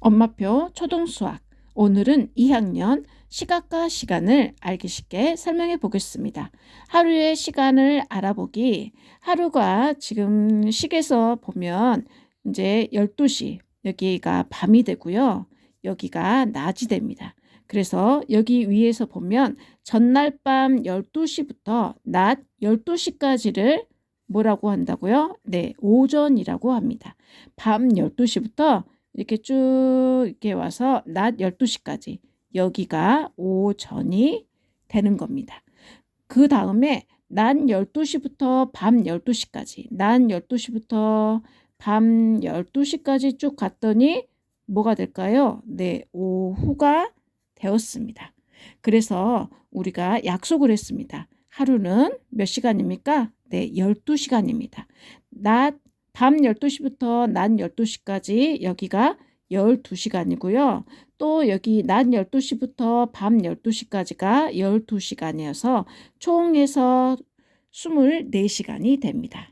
엄마표 초등수학 오늘은 2학년 시각과 시간을 알기 쉽게 설명해 보겠습니다. 하루의 시간을 알아보기 하루가 지금 식에서 보면 이제 12시 여기가 밤이 되고요. 여기가 낮이 됩니다. 그래서 여기 위에서 보면 전날 밤 12시부터 낮 12시까지를 뭐라고 한다고요? 네, 오전이라고 합니다. 밤 12시부터 이렇게 쭉 이렇게 와서 낮 12시까지 여기가 오전이 되는 겁니다. 그 다음에 낮 12시부터 밤 12시까지 낮 12시부터 밤 12시까지 쭉 갔더니 뭐가 될까요? 네, 오후가 되었습니다. 그래서 우리가 약속을 했습니다. 하루는 몇 시간입니까? 네, 12시간입니다. 낮, 밤 12시부터 낮 12시까지 여기가 12시간이고요. 또 여기 낮 12시부터 밤 12시까지가 12시간이어서 총 해서 24시간이 됩니다.